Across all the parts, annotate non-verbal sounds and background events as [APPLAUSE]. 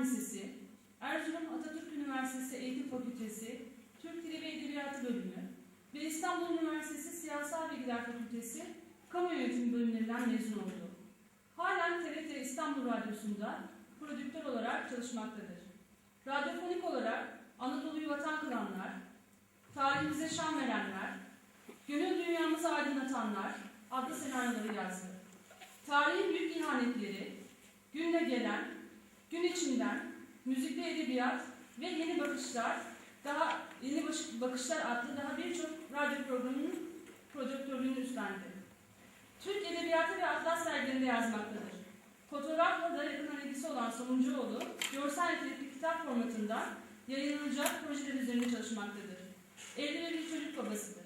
Lisesi, Erzurum Atatürk Üniversitesi Eğitim Fakültesi, Türk Dili ve Edebiyatı Bölümü ve İstanbul Üniversitesi Siyasal Bilgiler Fakültesi Kamu Yönetimi bölümlerinden mezun oldu. Halen TRT İstanbul Radyosu'nda prodüktör olarak çalışmaktadır. Radyofonik olarak Anadolu'yu vatan kılanlar, tarihimize şan verenler, gönül dünyamızı aydınlatanlar adlı senaryoları yazdı. Tarihin büyük ihanetleri, günle gelen, gün içinden, müzikli edebiyat ve yeni bakışlar, daha yeni bakışlar adlı daha birçok radyo programının prodüktörlüğünü üstlendi. Türk Edebiyatı ve Atlas dergilerinde yazmaktadır. Fotoğrafla da yakından ilgisi olan Somuncuoğlu, görsel nitelikli kitap formatında yayınlanacak projeler üzerinde çalışmaktadır. Evli ve bir çocuk babasıdır.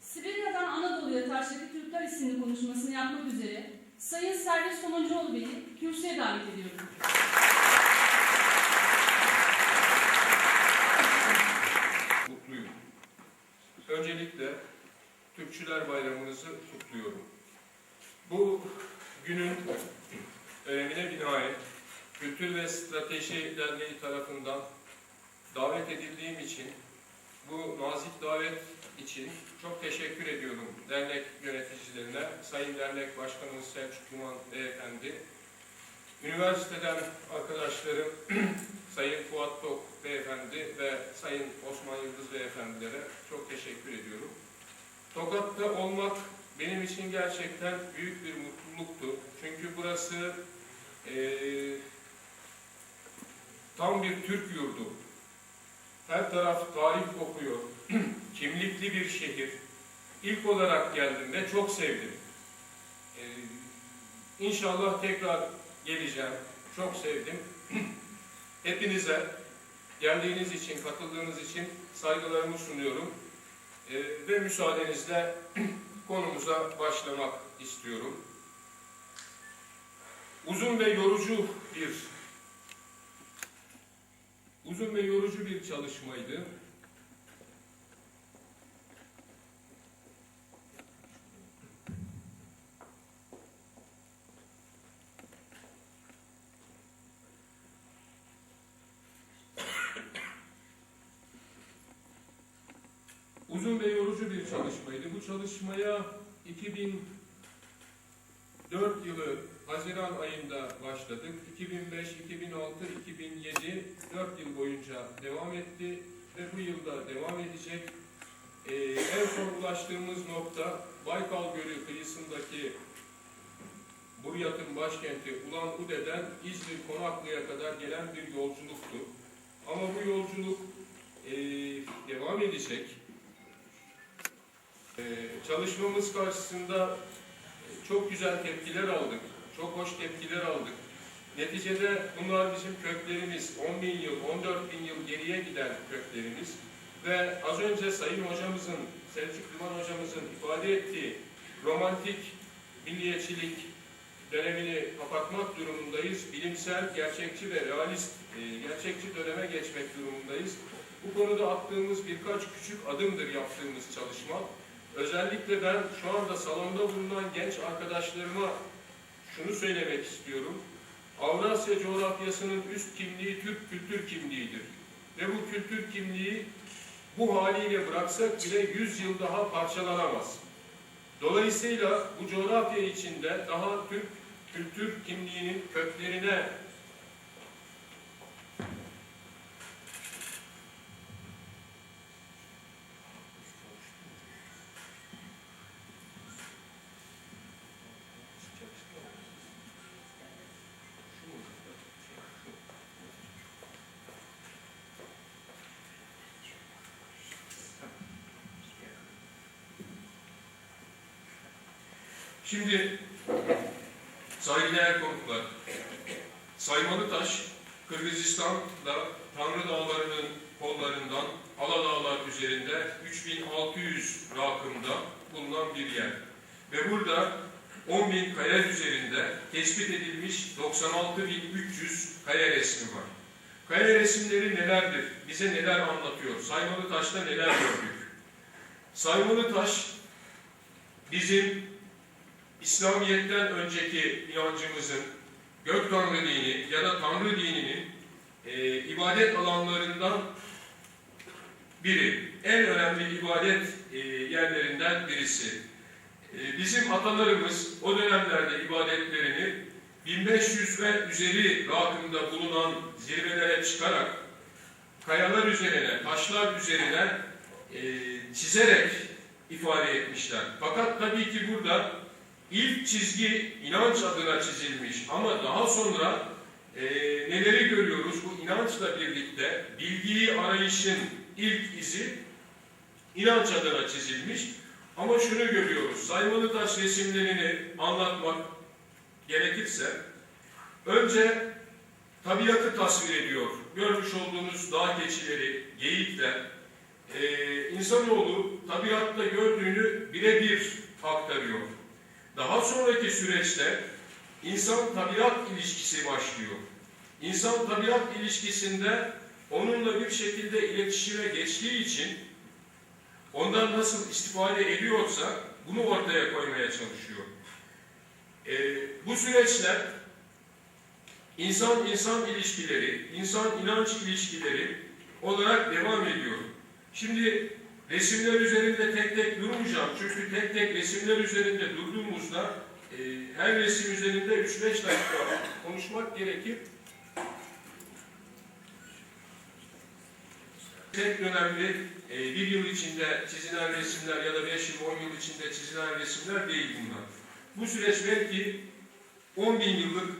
Sibirya'dan Anadolu'ya taştaki Türkler isimli konuşmasını yapmak üzere Sayın Servis Somuncuoğlu Bey'i kürsüye davet ediyorum. mutluyum. Öncelikle Türkçüler Bayramınızı kutluyorum. Bu günün önemine binaen Kültür ve Strateji Derneği tarafından davet edildiğim için bu nazik davet için çok teşekkür ediyorum dernek yöneticilerine, Sayın Dernek Başkanımız Selçuk Duman Beyefendi, üniversiteden arkadaşlarım [CLEARS THROAT] Sayın Fuat Tok Beyefendi ve Sayın Osman Yıldız Beyefendilere çok teşekkür ediyorum. Tokat'ta olmak benim için gerçekten büyük bir mutluluktu. Çünkü burası eee, tam bir Türk yurdu. Her taraf tarih kokuyor. [CLEARS THROAT] Kimlikli bir şehir. İlk olarak geldim ve çok sevdim. Eee inşallah tekrar geleceğim. Çok sevdim. [CLEARS THROAT] Hepinize geldiğiniz için, katıldığınız için saygılarımı sunuyorum. Ee, ve müsaadenizle [CLEARS THROAT] konumuza başlamak istiyorum. Uzun ve yorucu bir uzun ve yorucu bir çalışmaydı. Uzun ve yorucu bir çalışmaydı. Bu çalışmaya 2004 yılı Haziran ayında başladık. 2005, 2006, 2007 4 yıl boyunca devam etti ve bu yılda devam edecek. Ee, en son ulaştığımız nokta Baykal Gölü kıyısındaki Buryat'ın başkenti Ulan Ude'den İzmir Konaklı'ya kadar gelen bir yolculuktu. Ama bu yolculuk ee, devam edecek. Ee, çalışmamız karşısında çok güzel tepkiler aldık. Çok hoş tepkiler aldık. Neticede bunlar bizim köklerimiz. 10 bin yıl, 14 bin yıl geriye giden köklerimiz. Ve az önce Sayın Hocamızın, Selçuk Duman Hocamızın ifade ettiği romantik milliyetçilik dönemini kapatmak durumundayız. Bilimsel, gerçekçi ve realist, e, gerçekçi döneme geçmek durumundayız. Bu konuda attığımız birkaç küçük adımdır yaptığımız çalışma. Özellikle ben şu anda salonda bulunan genç arkadaşlarıma şunu söylemek istiyorum. Avrasya coğrafyasının üst kimliği Türk kültür kimliğidir. Ve bu kültür kimliği bu haliyle bıraksak bile 100 yıl daha parçalanamaz. Dolayısıyla bu coğrafya içinde daha Türk kültür kimliğinin köklerine Şimdi saygıdeğer konuklar, Saymalı Taş, Kırgızistan'da Tanrı Dağları'nın kollarından Ala Dağlar üzerinde 3600 rakımda bulunan bir yer. Ve burada 10.000 kaya üzerinde tespit edilmiş 96.300 kaya resmi var. Kaya resimleri nelerdir? Bize neler anlatıyor? Saymalı Taş'ta neler gördük? Saymalı Taş bizim İslamiyet'ten önceki inancımızın gök tanrı dini ya da tanrı dininin e, ibadet alanlarından biri. En önemli ibadet e, yerlerinden birisi. E, bizim atalarımız o dönemlerde ibadetlerini 1500 ve üzeri rakımda bulunan zirvelere çıkarak kayalar üzerine, taşlar üzerine e, çizerek ifade etmişler. Fakat tabii ki burada ilk çizgi inanç adına çizilmiş ama daha sonra e, neleri görüyoruz? Bu inançla birlikte bilgiyi arayışın ilk izi inanç adına çizilmiş. Ama şunu görüyoruz, saymalı taş resimlerini anlatmak gerekirse önce tabiatı tasvir ediyor. Görmüş olduğunuz dağ keçileri, geyikler, ee, insanoğlu tabiatta gördüğünü birebir aktarıyor. Daha sonraki süreçte insan tabiat ilişkisi başlıyor. İnsan tabiat ilişkisinde onunla bir şekilde iletişime geçtiği için ondan nasıl istifade ediyorsa bunu ortaya koymaya çalışıyor. Ee, bu süreçler insan-insan ilişkileri, insan-inanç ilişkileri olarak devam ediyor. Şimdi resimler üzerinde tek tek durmayacağım. Çünkü tek tek resimler üzerinde durduğumuzda e, her resim üzerinde 3-5 dakika konuşmak gerekir. Tek önemli e, bir yıl içinde çizilen resimler ya da 5 yıl, 10 yıl içinde çizilen resimler değil bunlar. Bu süreç belki 10 bin yıllık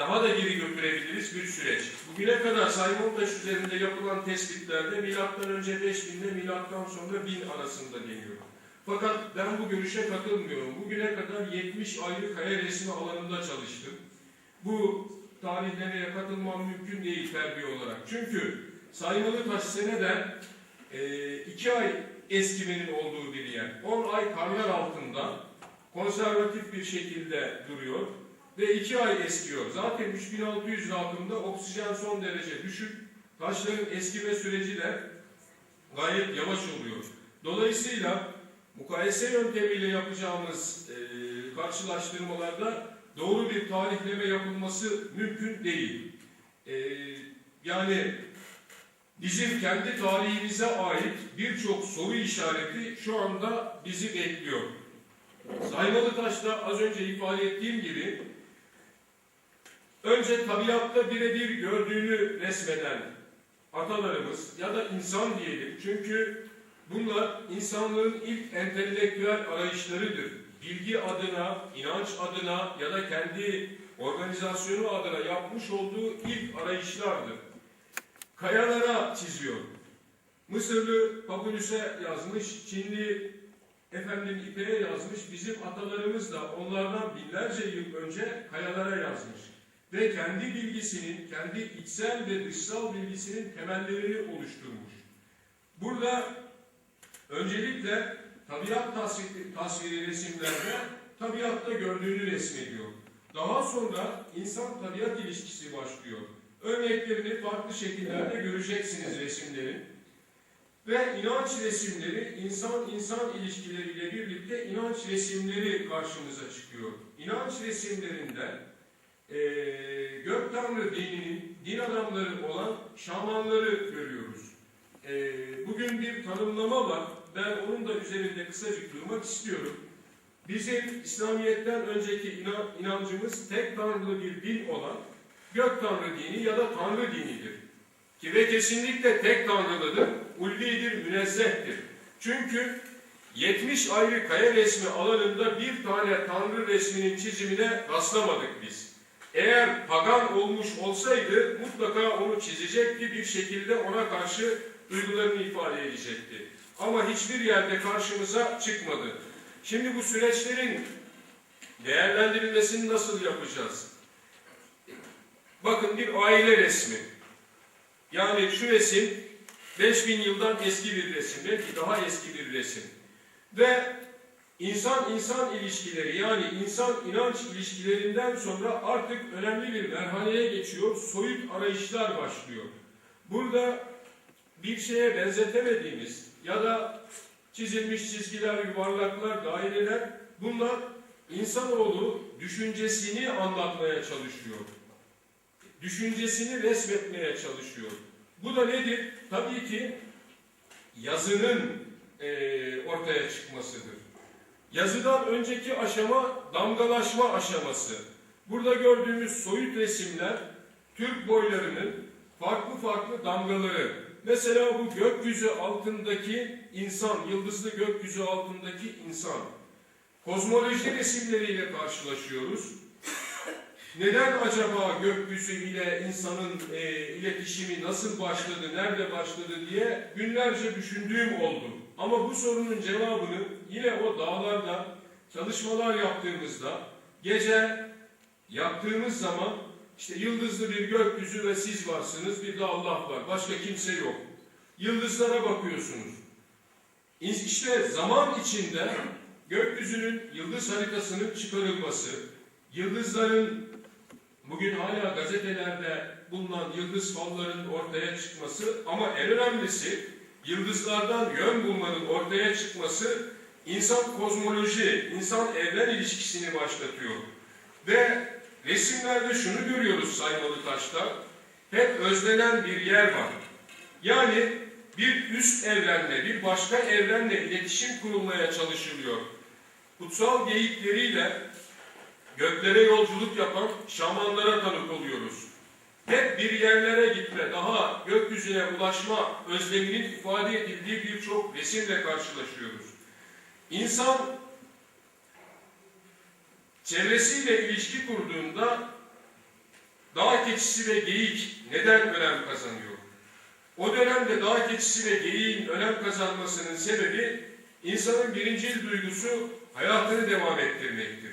daha da geri götürebiliriz bir süreç. Bugüne kadar Simon Taş üzerinde yapılan tespitlerde milattan önce 5000 ile milattan sonra 1000 arasında deniyor. Fakat ben bu görüşe katılmıyorum. Bugüne kadar 70 ayrı kaya resmi alanında çalıştım. Bu tarihlemeye katılmam mümkün değil terbiye olarak. Çünkü saymalı taş seneden 2 ay eskimenin olduğu bir yer. 10 ay karlar altında konservatif bir şekilde duruyor ve 2 ay eskiyor. Zaten 3600 rakımda oksijen son derece düşük. Taşların eskime süreci de gayet yavaş oluyor. Dolayısıyla mukayese yöntemiyle yapacağımız e, karşılaştırmalarda doğru bir tarihleme yapılması mümkün değil. E, yani bizim kendi tarihimize ait birçok soru işareti şu anda bizi bekliyor. Saymalı Taş'ta az önce ifade ettiğim gibi önce tabiatta birebir gördüğünü resmeden atalarımız ya da insan diyelim çünkü bunlar insanlığın ilk entelektüel arayışlarıdır. Bilgi adına, inanç adına ya da kendi organizasyonu adına yapmış olduğu ilk arayışlardır. Kayalara çiziyor. Mısırlı Papyrus'e yazmış, Çinli efendim İpek'e yazmış, bizim atalarımız da onlardan binlerce yıl önce kayalara yazmış. Ve kendi bilgisinin, kendi içsel ve dışsal bilgisinin temellerini oluşturmuş. Burada öncelikle tabiat tasviri, tasviri resimlerde tabiatta gördüğünü resmediyor. Daha sonra insan-tabiat ilişkisi başlıyor. Örneklerini farklı şekillerde göreceksiniz resimlerin. Ve inanç resimleri, insan-insan ilişkileriyle birlikte inanç resimleri karşımıza çıkıyor. İnanç resimlerinde e, gök tanrı dininin din adamları olan şamanları görüyoruz. E, bugün bir tanımlama var. Ben onun da üzerinde kısacık durmak istiyorum. Bizim İslamiyet'ten önceki inan, inancımız tek tanrılı bir din olan gök tanrı dini ya da tanrı dinidir. Ki ve kesinlikle tek tanrılıdır, ulvidir, münezzehtir. Çünkü 70 ayrı kaya resmi alanında bir tane tanrı resminin çizimine rastlamadık biz. Eğer pagan olmuş olsaydı mutlaka onu çizecekti, bir şekilde ona karşı duygularını ifade edecekti. Ama hiçbir yerde karşımıza çıkmadı. Şimdi bu süreçlerin değerlendirilmesini nasıl yapacağız? Bakın bir aile resmi. Yani şu resim 5000 yıldan eski bir resim, belki daha eski bir resim. Ve insan-insan ilişkileri yani insan-inanç ilişkilerinden sonra artık önemli bir merhaleye geçiyor, soyut arayışlar başlıyor. Burada bir şeye benzetemediğimiz ya da çizilmiş çizgiler, yuvarlaklar, daireler bunlar insanoğlu düşüncesini anlatmaya çalışıyor. Düşüncesini resmetmeye çalışıyor. Bu da nedir? Tabii ki yazının eee, ortaya çıkmasıdır. Yazıdan önceki aşama damgalaşma aşaması. Burada gördüğümüz soyut resimler Türk boylarının farklı farklı damgaları. Mesela bu gökyüzü altındaki insan, yıldızlı gökyüzü altındaki insan. Kozmoloji resimleriyle karşılaşıyoruz. Neden acaba gökyüzü ile insanın e, iletişimi nasıl başladı, nerede başladı diye günlerce düşündüğüm oldu. Ama bu sorunun cevabını yine o dağlarda çalışmalar yaptığımızda gece yattığımız zaman işte yıldızlı bir gökyüzü ve siz varsınız, bir de Allah var. Başka kimse yok. Yıldızlara bakıyorsunuz. İşte zaman içinde gökyüzünün yıldız haritasının çıkarılması, yıldızların bugün hala gazetelerde bulunan yıldız fallarının ortaya çıkması ama en önemlisi yıldızlardan yön bulmanın ortaya çıkması insan kozmoloji, insan evren ilişkisini başlatıyor. Ve resimlerde şunu görüyoruz Saymalı Taş'ta, hep özlenen bir yer var. Yani bir üst evrenle, bir başka evrenle iletişim kurulmaya çalışılıyor. Kutsal geyikleriyle göklere yolculuk yapan şamanlara tanık oluyoruz. Hep bir yerlere gitme, daha gökyüzüne ulaşma özleminin ifade edildiği birçok resimle karşılaşıyoruz. İnsan çevresiyle ilişki kurduğunda dağ keçisi ve geyik neden önem kazanıyor? O dönemde dağ keçisi ve geyiğin önem kazanmasının sebebi insanın birincil duygusu hayatını devam ettirmektir.